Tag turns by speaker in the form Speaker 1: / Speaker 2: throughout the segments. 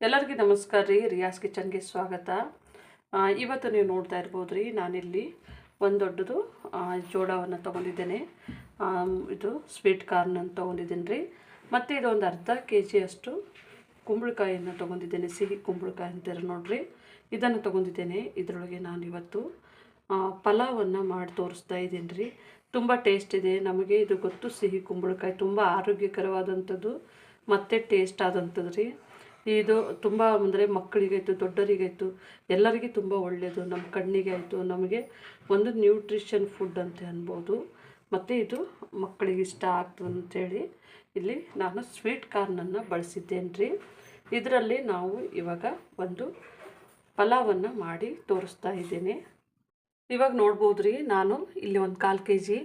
Speaker 1: ಎಲ್ಲರಿಗೂ ನಮಸ್ಕಾರ ರೀ ರಿಯಾಸ್ ಕಿಚನ್ಗೆ ಸ್ವಾಗತ. ಇವತ್ತು ನೀವು ನೋಡ್ತಾ ಇರ್ಬೋದು ರೀ, ನಾನಿಲ್ಲಿ ಒಂದು ದೊಡ್ಡದು ಜೋಡವನ್ನು ತೊಗೊಂಡಿದ್ದೇನೆ. ಇದು ಸ್ವೀಟ್ ಕಾರ್ನ್ ಅಂತ ತೊಗೊಂಡಿದ್ದೀನಿ ರೀ. ಮತ್ತು ಇದೊಂದು ಅರ್ಧ ಕೆ ಜಿಯಷ್ಟು ಕುಂಬಳಕಾಯಿಯನ್ನು ತೊಗೊಂಡಿದ್ದೇನೆ, ಸಿಹಿ ಕುಂಬಳಕಾಯಿ ಅಂತೀರ ನೋಡಿರಿ. ಇದನ್ನು ತೊಗೊಂಡಿದ್ದೇನೆ, ಇದರೊಳಗೆ ನಾನು ಇವತ್ತು ಪಲಾವನ್ನು ಮಾಡಿ ತೋರಿಸ್ತಾ ಇದ್ದೀನಿ ರೀ. ತುಂಬ ಟೇಸ್ಟ್ ಇದೆ, ನಮಗೆ ಇದು ಗೊತ್ತು ಸಿಹಿ ಕುಂಬಳಕಾಯಿ, ತುಂಬ ಆರೋಗ್ಯಕರವಾದಂಥದ್ದು, ಮತ್ತು ಟೇಸ್ಟ್ ಆದಂಥದ್ದು ರೀ. ಇದು ತುಂಬ ಅಂದರೆ ಮಕ್ಕಳಿಗಾಯಿತು, ದೊಡ್ಡರಿಗಾಯಿತು, ಎಲ್ಲರಿಗೂ ತುಂಬ ಒಳ್ಳೆಯದು ನಮ್ಮ ಕಣ್ಣಿಗೆ ಆಯಿತು ನಮಗೆ ಒಂದು ನ್ಯೂಟ್ರಿಷನ್ ಫುಡ್ ಅಂತ ಅನ್ಬೋದು. ಮತ್ತು ಇದು ಮಕ್ಕಳಿಗೆ ಇಷ್ಟ ಆಗ್ತದೆ ಅಂಥೇಳಿ ಇಲ್ಲಿ ನಾನು ಸ್ವೀಟ್ ಕಾರ್ನನ್ನು ಬಳಸಿದ್ದೇನೆ ರೀ ಇದರಲ್ಲಿ ನಾವು ಇವಾಗ ಒಂದು ಪಲಾವನ್ನು ಮಾಡಿ ತೋರಿಸ್ತಾ ಇದ್ದೀನಿ. ಇವಾಗ ನೋಡ್ಬೋದು ರೀ ನಾನು ಇಲ್ಲಿ ಒಂದು ಕಾಲು ಕೆ ಜಿ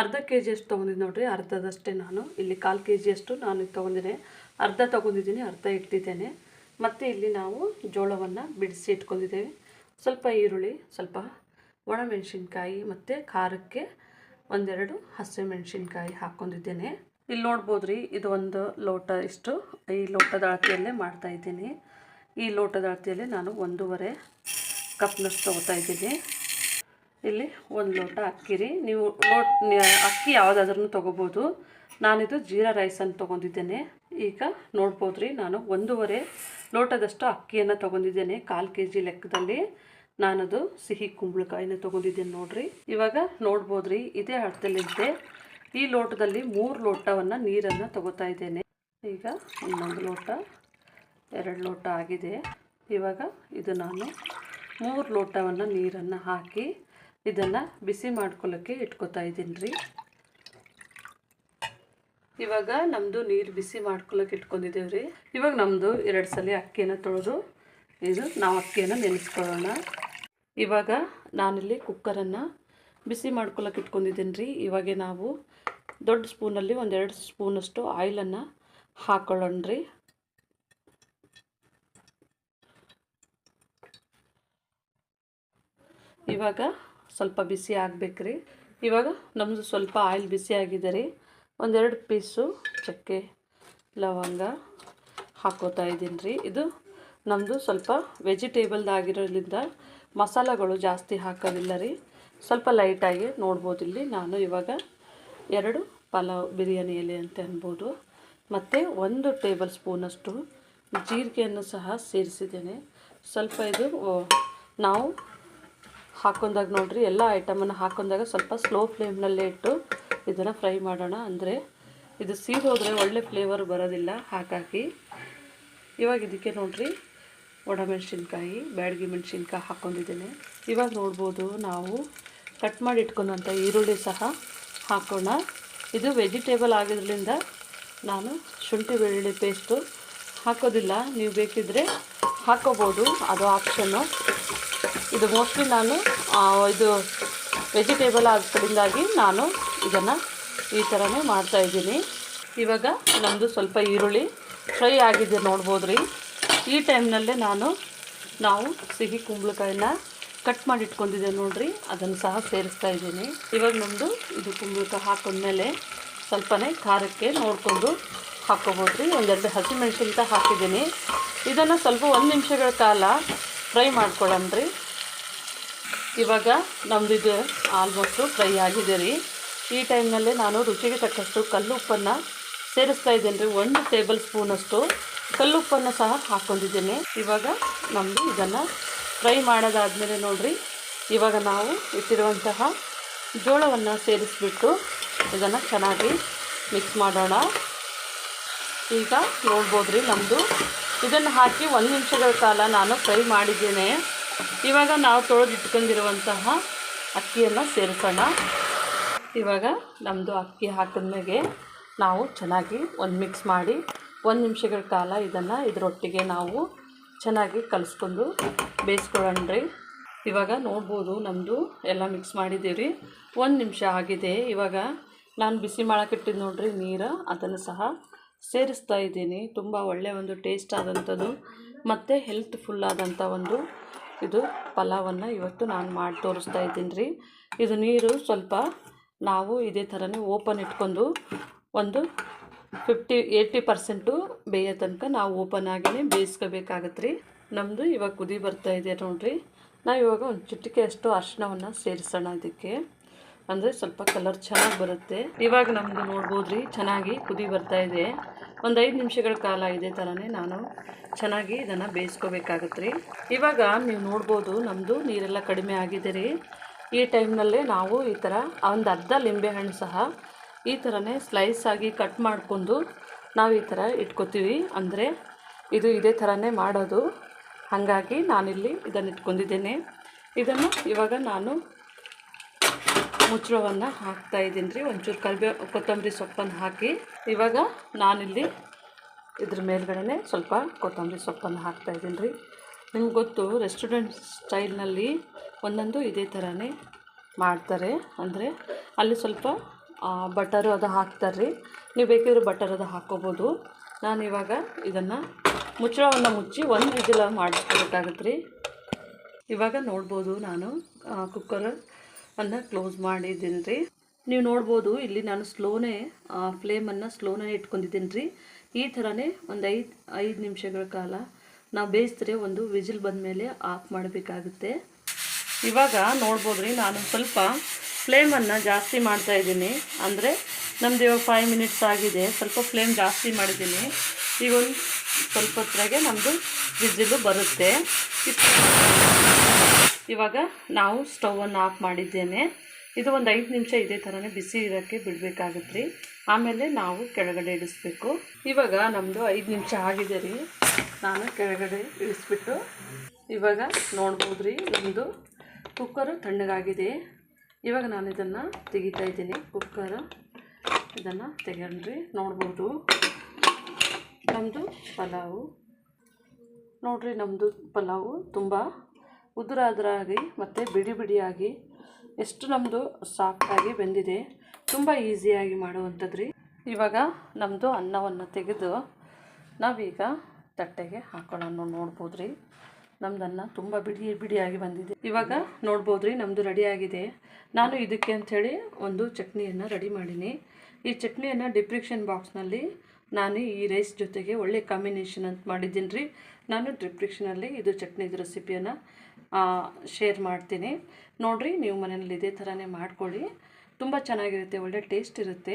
Speaker 1: ಅರ್ಧ ಕೆ ಜಿ ಅಷ್ಟು ತೊಗೊಂಡಿದ್ದೆ ನೋಡಿರಿ, ಅರ್ಧದಷ್ಟೇ ನಾನು. ಇಲ್ಲಿ ಕಾಲು ಕೆ ಜಿಯಷ್ಟು ನಾನು ಇದು ತೊಗೊಂಡಿದ್ದೇನೆ ಅರ್ಧ ತೊಗೊಂಡಿದ್ದೀನಿ, ಅರ್ಧ ಇಟ್ಟಿದ್ದೇನೆ. ಮತ್ತು ಇಲ್ಲಿ ನಾವು ಜೋಳವನ್ನು ಬಿಡಿಸಿ ಇಟ್ಕೊಂಡಿದ್ದೇವೆ. ಸ್ವಲ್ಪ ಈರುಳ್ಳಿ, ಸ್ವಲ್ಪ ಒಣಮೆಣಸಿನ್ಕಾಯಿ ಮತ್ತು ಖಾರಕ್ಕೆ ಒಂದೆರಡು ಹಸಿಮೆಣಸಿನ್ಕಾಯಿ ಹಾಕ್ಕೊಂಡಿದ್ದೇನೆ. ಇಲ್ಲಿ ನೋಡ್ಬೋದು ರೀ ಇದು ಒಂದು ಲೋಟ ಇಷ್ಟು. ಈ ಲೋಟದ ಅಳತೆಯಲ್ಲೇ ಮಾಡ್ತಾ ಇದ್ದೀನಿ. ಈ ಲೋಟದ ಅಳತೆಯಲ್ಲಿ ನಾನು ಒಂದೂವರೆ ಕಪ್ನಷ್ಟು ತೊಗೋತಾ ಇದ್ದೀನಿ. ಇಲ್ಲಿ ಒಂದು ಲೋಟ ಅಕ್ಕಿ ರೀ ನೀವು ಲೋಟ್ ಅಕ್ಕಿ ಯಾವುದಾದ್ರೂ ತೊಗೋಬೋದು. ನಾನಿದು ಜೀರಾ ರೈಸನ್ನು ತೊಗೊಂಡಿದ್ದೇನೆ. ಈಗ ನೋಡ್ಬೋದು ರೀ ನಾನು ಒಂದೂವರೆ ಲೋಟದಷ್ಟು ಅಕ್ಕಿಯನ್ನು ತೊಗೊಂಡಿದ್ದೇನೆ, ಕಾಲು ಕೆ ಜಿ ಲೆಕ್ಕದಲ್ಲಿ. ನಾನದು ಸಿಹಿ ಕುಂಬಳಕಾಯಿನ ತೊಗೊಂಡಿದ್ದೇನೆ ನೋಡ್ರಿ. ಇವಾಗ ನೋಡ್ಬೋದು ರೀ ಇದೇ ಅಳತೆಲಿದ್ದೆ ಈ ಲೋಟದಲ್ಲಿ ಮೂರು ಲೋಟವನ್ನು ನೀರನ್ನು ತಗೋತಾ ಇದ್ದೇನೆ. ಈಗ ಒಂದೊಂದು ಲೋಟ, ಎರಡು ಲೋಟ ಆಗಿದೆ. ಇವಾಗ ಇದು ನಾನು ಮೂರು ಲೋಟವನ್ನು ನೀರನ್ನು ಹಾಕಿ ಇದನ್ನು ಬಿಸಿ ಮಾಡ್ಕೊಳ್ಳೋಕ್ಕೆ ಇಟ್ಕೋತಾ ಇದ್ದೀನಿ ರೀ ಇವಾಗ ನಮ್ಮದು ನೀರು ಬಿಸಿ ಮಾಡ್ಕೊಳ್ಳೋಕೆ ಇಟ್ಕೊಂಡಿದ್ದೇವೆ ರೀ ಇವಾಗ ನಮ್ಮದು ಎರಡು ಸಲ ಅಕ್ಕಿನ ತೊಳೆದು, ಇದು ನಾವು ಅಕ್ಕಿಯನ್ನು ನೆನೆಸ್ಕೊಳ್ಳೋಣ. ಇವಾಗ ನಾನಿಲ್ಲಿ ಕುಕ್ಕರನ್ನು ಬಿಸಿ ಮಾಡ್ಕೊಳ್ಳೋಕೆ ಇಟ್ಕೊಂಡಿದ್ದೀನಿ ರೀ ಇವಾಗ ನಾವು ದೊಡ್ಡ ಸ್ಪೂನಲ್ಲಿ ಒಂದೆರಡು ಸ್ಪೂನಷ್ಟು ಆಯಿಲನ್ನು ಹಾಕೊಳ್ಳೋಣ ರೀ ಇವಾಗ ಸ್ವಲ್ಪ ಬಿಸಿ ಆಗ್ಬೇಕ್ರಿ. ಇವಾಗ ನಮ್ಮದು ಸ್ವಲ್ಪ ಆಯಿಲ್ ಬಿಸಿ ಆಗಿದೆ ರೀ. ಒಂದೆರಡು ಪೀಸು ಚಕ್ಕೆ ಲವಂಗ ಹಾಕೋತಾ ಇದ್ದೀನಿ ರೀ. ಇದು ನಮ್ಮದು ಸ್ವಲ್ಪ ವೆಜಿಟೇಬಲ್ದಾಗಿರೋದ್ರಿಂದ ಮಸಾಲೆಗಳು ಜಾಸ್ತಿ ಹಾಕೋದಿಲ್ಲ ರೀ. ಸ್ವಲ್ಪ ಲೈಟಾಗಿ ನೋಡ್ಬೋದು ಇಲ್ಲಿ. ನಾನು ಇವಾಗ ಎರಡು ಪಲಾವ್ ಬಿರಿಯಾನಿ ಎಲೆ ಅಂತ ಅನ್ಬೋದು. ಮತ್ತು ಒಂದು ಟೇಬಲ್ ಸ್ಪೂನಷ್ಟು ಜೀರಿಗೆಯನ್ನು ಸಹ ಸೇರಿಸಿದ್ದೇನೆ. ಸ್ವಲ್ಪ ಇದು ನಾವು ಹಾಕೊಂಡಾಗ ನೋಡಿರಿ, ಎಲ್ಲ ಐಟಮನ್ನು ಹಾಕೊಂಡಾಗ ಸ್ವಲ್ಪ ಸ್ಲೋ ಫ್ಲೇಮ್ನಲ್ಲೇ ಇಟ್ಟು ಇದನ್ನು ಫ್ರೈ ಮಾಡೋಣ. ಅಂದರೆ ಇದು ಸೀದೋದ್ರೆ ಒಳ್ಳೆ ಫ್ಲೇವರ್ ಬರೋದಿಲ್ಲ. ಹಾಕಾಕಿ ಇವಾಗ ಇದಕ್ಕೆ ನೋಡ್ರಿ ಒಣಮೆಣಸಿನ್ಕಾಯಿ, ಬ್ಯಾಡಗಿ ಮೆಣಸಿನ್ಕಾಯಿ ಹಾಕ್ಕೊಂಡಿದ್ದೀನಿ ಇವಾಗ ನೋಡ್ಬೋದು ನಾವು ಕಟ್ ಮಾಡಿ ಇಟ್ಕೊಂಡಂಥ ಈರುಳ್ಳಿ ಸಹ ಹಾಕೋಣ. ಇದು ವೆಜಿಟೇಬಲ್ ಆಗಿದ್ರಿಂದ ನಾನು ಶುಂಠಿ ಬೆಳ್ಳುಳ್ಳಿ ಪೇಸ್ಟು ಹಾಕೋದಿಲ್ಲ. ನೀವು ಬೇಕಿದ್ದರೆ ಹಾಕೋಬೋದು. ಅದು ಆಪ್ಷನ್ನು ಇದು ಮೋಸ್ಟ್ಲಿ ನಾನು ಇದು ವೆಜಿಟೇಬಲ್ ಆದ್ರಿಂದಾಗಿ ನಾನು ಇದನ್ನು ಈ ಥರನೇ ಮಾಡ್ತಾಯಿದ್ದೀನಿ ಇವಾಗ ನಮ್ಮದು ಸ್ವಲ್ಪ ಈರುಳ್ಳಿ ಫ್ರೈ ಆಗಿದೆ ನೋಡ್ಬೋದು ರೀ ಈ ಟೈಮ್ನಲ್ಲೇ ನಾನು, ನಾವು ಸಿಹಿ ಕುಂಬಳಕಾಯಿನ ಕಟ್ ಮಾಡಿ ಇಟ್ಕೊಂಡಿದ್ದೆ ನೋಡ್ರಿ. ಅದನ್ನು ಸಹ ಸೇರಿಸ್ತಾ ಇದ್ದೀನಿ. ಇವಾಗ ನಮ್ಮದು ಇದು ಕುಂಬಳಕಾಯಿ ಹಾಕೊಂಡ್ಮೇಲೆ ಸ್ವಲ್ಪನೇ ಖಾರಕ್ಕೆ ನೋಡಿಕೊಂಡು ಹಾಕ್ಕೋಬೋದು ರೀ ಒಂದೆರಡು ಹಸಿಮೆಣ್ಸಿನ್ಕಾಯಿ ಹಾಕಿದ್ದೀನಿ. ಇದನ್ನು ಸ್ವಲ್ಪ ಒಂದು ನಿಮಿಷಗಳ ಕಾಲ ಫ್ರೈ ಮಾಡ್ಕೊಳ್ಳೋಣ ರೀ ಇವಾಗ ನಮ್ಮದು ಇದು ಆಲ್ಮೋಸ್ಟು ಫ್ರೈ ಆಗಿದೆ ರೀ. ಈ ಟೈಮ್ನಲ್ಲೇ ನಾನು ರುಚಿಗೆ ತಕ್ಕಷ್ಟು ಕಲ್ಲುಪ್ಪನ್ನು ಸೇರಿಸ್ತಾ ಇದ್ದೇನೆ ರೀ ಒಂದು ಟೇಬಲ್ ಸ್ಪೂನಷ್ಟು ಕಲ್ಲುಪ್ಪನ್ನು ಸಹ ಹಾಕ್ಕೊಂಡಿದ್ದೇನೆ. ಇವಾಗ ನಮ್ಮದು ಇದನ್ನು ಫ್ರೈ ಮಾಡೋದಾದಮೇಲೆ ನೋಡಿರಿ, ಇವಾಗ ನಾವು ಇಟ್ಟಿರುವಂತಹ ಜೋಳವನ್ನು ಸೇರಿಸ್ಬಿಟ್ಟು ಇದನ್ನು ಚೆನ್ನಾಗಿ ಮಿಕ್ಸ್ ಮಾಡೋಣ. ಈಗ ನೋಡ್ಬೋದು ರೀ ನಮ್ಮದು ಇದನ್ನು ಹಾಕಿ ಒಂದು ನಿಮಿಷಗಳ ಕಾಲ ನಾನು ಫ್ರೈ ಮಾಡಿದ್ದೇನೆ. ಇವಾಗ ನಾವು ತೊಳೆದಿಟ್ಕೊಂಡಿರುವಂತಹ ಅಕ್ಕಿಯನ್ನು ಸೇರಿಸೋಣ. ಇವಾಗ ನಮ್ಮದು ಅಕ್ಕಿ ಹಾಕಿದ್ಮೇಲೆ ನಾವು ಚೆನ್ನಾಗಿ ಒಂದು ಮಿಕ್ಸ್ ಮಾಡಿ ಒಂದು ನಿಮಿಷಗಳ ಕಾಲ ಇದನ್ನು ಇದರೊಟ್ಟಿಗೆ ನಾವು ಚೆನ್ನಾಗಿ ಕಲಿಸ್ಕೊಂಡು ಬೇಯಿಸ್ಕೊಳ್ಳೋಣ ರೀ ಇವಾಗ ನೋಡ್ಬೋದು ನಮ್ಮದು ಎಲ್ಲ ಮಿಕ್ಸ್ ಮಾಡಿದ್ದೀವಿ ರೀ ಒಂದು ನಿಮಿಷ ಆಗಿದೆ. ಇವಾಗ ನಾನು ಬಿಸಿ ಮಾಡೋಕ್ಕಿಟ್ಟಿದ್ದು ನೋಡ್ರಿ ನೀರು. ಅದನ್ನು ಸಹ ಸೇರಿಸ್ತಾ ಇದ್ದೀನಿ. ತುಂಬ ಒಳ್ಳೆಯ ಒಂದು ಟೇಸ್ಟ್ ಆದಂಥದ್ದು ಮತ್ತು ಹೆಲ್ತ್ಫುಲ್ ಆದಂಥ ಒಂದು ಇದು ಪಲಾವನ್ನು ಇವತ್ತು ನಾನು ಮಾಡಿ ತೋರಿಸ್ತಾ ಇದ್ದೀನಿ ರೀ ಇದು ನೀರು ಸ್ವಲ್ಪ ನಾವು ಇದೇ ಥರನೇ ಓಪನ್ ಇಟ್ಕೊಂಡು ಒಂದು ಫಿಫ್ಟಿ, ಏಯ್ಟಿ ಪರ್ಸೆಂಟು ಬೇಯೋ ತನಕ ನಾವು ಓಪನ್ ಆಗಿಯೇ ಬೇಯಿಸ್ಕೋಬೇಕಾಗತ್ತೆ ರೀ. ನಮ್ಮದು ಇವಾಗ ಕುದಿ ಬರ್ತಾ ಇದೆ ನೋಡಿರಿ. ನಾವು ಇವಾಗ ಒಂದು ಚಿಟಿಕೆ ಅಷ್ಟು ಅರ್ಶಿಣವನ್ನು ಸೇರಿಸೋಣ ಇದಕ್ಕೆ. ಅಂದರೆ ಸ್ವಲ್ಪ ಕಲರ್ ಚೆನ್ನಾಗಿ ಬರುತ್ತೆ. ಇವಾಗ ನಮ್ಮದು ನೋಡ್ಬೋದು ರೀ, ಚೆನ್ನಾಗಿ ಕುದಿ ಬರ್ತಾ ಇದೆ. ಒಂದು ಐದು ನಿಮಿಷಗಳ ಕಾಲ ಇದೇ ಥರನೇ ನಾನು ಚೆನ್ನಾಗಿ ಇದನ್ನು ಬೇಯಿಸ್ಕೋಬೇಕಾಗತ್ತೆ ರೀ. ಇವಾಗ ನೀವು ನೋಡ್ಬೋದು ನಮ್ಮದು ನೀರೆಲ್ಲ ಕಡಿಮೆ ಆಗಿದೆ ರೀ. ಈ ಟೈಮ್ನಲ್ಲಿ ನಾವು ಈ ಥರ ಒಂದು ಅರ್ಧ ಲಿಂಬೆಹಣ್ಣು ಸಹ ಈ ಥರನೇ ಸ್ಲೈಸ್ ಆಗಿ ಕಟ್ ಮಾಡಿಕೊಂಡು ನಾವು ಈ ಥರ ಇಟ್ಕೋತೀವಿ. ಅಂದರೆ ಇದು ಇದೇ ಥರನೇ ಮಾಡೋದು. ಹಾಗಾಗಿ ನಾನಿಲ್ಲಿ ಇದನ್ನು ಇಟ್ಕೊಂಡಿದ್ದೇನೆ. ಇದನ್ನು ಇವಾಗ ನಾನು ಮುಚ್ಚಳವನ್ನು ಹಾಕ್ತಾ ಇದ್ದೀನಿ ರೀ. ಒಂಚೂರು ಕರಿಬೇ, ಕೊತ್ತಂಬರಿ ಸೊಪ್ಪನ್ನು ಹಾಕಿ. ಇವಾಗ ನಾನಿಲ್ಲಿ ಇದ್ರ ಮೇಲ್ಗಡೆ ಸ್ವಲ್ಪ ಕೊತ್ತಂಬರಿ ಸೊಪ್ಪನ್ನು ಹಾಕ್ತಾ ಇದ್ದೀನಿ ರೀ. ನಿಮ್ಗೆ ಗೊತ್ತು ರೆಸ್ಟೋರೆಂಟ್ ಸ್ಟೈಲ್ನಲ್ಲಿ ಒಂದೊಂದು ಇದೇ ಥರನೇ ಮಾಡ್ತಾರೆ. ಅಂದರೆ ಅಲ್ಲಿ ಸ್ವಲ್ಪ ಬಟರು ಅದು ಹಾಕ್ತಾರೆ ರೀ ನೀವು ಬೇಕಿದ್ರೆ ಬಟರ್ ಅದು ಹಾಕ್ಕೋಬೋದು ನಾನು ಇವಾಗ ಇದನ್ನು ಮುಚ್ಚಳವನ್ನು ಮುಚ್ಚಿ ಒಂದು ವಿಜಿಲ ಮಾಡಿಸ್ಕೊಬೇಕಾಗತ್ತೆ ರೀ ಇವಾಗ ನೋಡ್ಬೋದು ನಾನು ಕುಕ್ಕರ್ ಅನ್ನು ಕ್ಲೋಸ್ ಮಾಡಿದ್ದೀನಿ ರೀ ನೀವು ನೋಡ್ಬೋದು, ಇಲ್ಲಿ ನಾನು ಸ್ಲೋನೇ ಫ್ಲೇಮನ್ನು ಸ್ಲೋನೇ ಇಟ್ಕೊಂಡಿದ್ದೀನಿ ರೀ ಈ ಥರನೇ ಒಂದು ಐದು ಐದು ನಿಮಿಷಗಳ ಕಾಲ ನಾವು ಬೇಯಿಸಿದ್ರೆ ಒಂದು ವಿಜಿಲ್ ಬಂದಮೇಲೆ ಆಫ್ ಮಾಡಬೇಕಾಗುತ್ತೆ. ಇವಾಗ ನೋಡ್ಬೋದು ರೀ ನಾನು ಸ್ವಲ್ಪ ಫ್ಲೇಮನ್ನು ಜಾಸ್ತಿ ಮಾಡ್ತಾ ಇದ್ದೀನಿ. ಅಂದರೆ ನಮ್ದು ಇವಾಗ ಫೈವ್ ಮಿನಿಟ್ಸ್ ಆಗಿದೆ, ಸ್ವಲ್ಪ ಫ್ಲೇಮ್ ಜಾಸ್ತಿ ಮಾಡಿದ್ದೀನಿ. ಈಗ ಒಂದು ಸ್ವಲ್ಪ ಹೊತ್ತಿಗೆ ನಮ್ಮದು ವಿಜಿಲು ಬರುತ್ತೆ. ಇವಾಗ ನಾವು ಸ್ಟವನ್ನು ಆಫ್ ಮಾಡಿದ್ದೇನೆ. ಇದು ಒಂದು ಐದು ನಿಮಿಷ ಇದೇ ಥರನೇ ಬಿಸಿ ಇರೋಕ್ಕೆ ಬಿಡಬೇಕಾಗುತ್ತೆ ರೀ ಆಮೇಲೆ ನಾವು ಕೆಳಗಡೆ ಇಡಿಸ್ಬೇಕು. ಇವಾಗ ನಮ್ಮದು ಐದು ನಿಮಿಷ ಆಗಿದೆ ರೀ. ನಾನು ಕೆಳಗಡೆ ಇಳಿಸ್ಬಿಟ್ಟು ಇವಾಗ ನೋಡ್ಬೋದು ರೀ ನಮ್ಮದು ಕುಕ್ಕರು ತಣ್ಣಗಾಗಿದೆ. ಇವಾಗ ನಾನು ಇದನ್ನು ತೆಗಿತಾ ಇದ್ದೀನಿ. ಕುಕ್ಕರ್ ಇದನ್ನು ತೆಗೊಂಡ್ರಿ ನೋಡ್ಬೋದು. ನಮ್ಮದು ಪಲಾವು. ನೋಡಿರಿ ನಮ್ಮದು ಪಲಾವು ತುಂಬ ಉದುರಾದ್ರಾಗಿ ಮತ್ತು ಬಿಡಿ ಬಿಡಿಯಾಗಿ ಎಷ್ಟು ನಮ್ಮದು ಸಾಫ್ಟಾಗಿ ಬೆಂದಿದೆ. ತುಂಬ ಈಸಿಯಾಗಿ ಮಾಡುವಂಥದ್ರಿ. ಇವಾಗ ನಮ್ಮದು ಅನ್ನವನ್ನು ತೆಗೆದು ನಾವೀಗ ತಟ್ಟೆಗೆ ಹಾಕೊಳ್ಳೋಣ ನೋಡ್ಬೋದು ರೀ ನಮ್ದನ್ನ ತುಂಬ ಬಿಡಿ ಬಿಡಿಯಾಗಿ ಬಂದಿದೆ. ಇವಾಗ ನೋಡ್ಬೋದು ರೀ ನಮ್ಮದು ರೆಡಿಯಾಗಿದೆ ನಾನು ಇದಕ್ಕೆ ಅಂಥೇಳಿ ಒಂದು ಚಟ್ನಿಯನ್ನು ರೆಡಿ ಮಾಡೀನಿ. ಈ ಚಟ್ನಿಯನ್ನು ಡಿಪ್ರಿಕ್ಷನ್ ಬಾಕ್ಸ್ನಲ್ಲಿ ನಾನು ಈ ರೈಸ್ ಜೊತೆಗೆ ಒಳ್ಳೆ ಕಾಂಬಿನೇಷನ್ ಅಂತ ಮಾಡಿದ್ದೀನಿ ರೀ ನಾನು ಡಿಪ್ರಿಕ್ಷನಲ್ಲಿ ಇದು ಚಟ್ನಿದು ರೆಸಿಪಿಯನ್ನು ಶೇರ್ ಮಾಡ್ತೀನಿ. ನೋಡಿರಿ ನೀವು ಮನೆಯಲ್ಲಿ ಇದೇ ಥರನೇ ಮಾಡ್ಕೊಳ್ಳಿ. ತುಂಬ ಚೆನ್ನಾಗಿರುತ್ತೆ, ಒಳ್ಳೆ ಟೇಸ್ಟ್ ಇರುತ್ತೆ.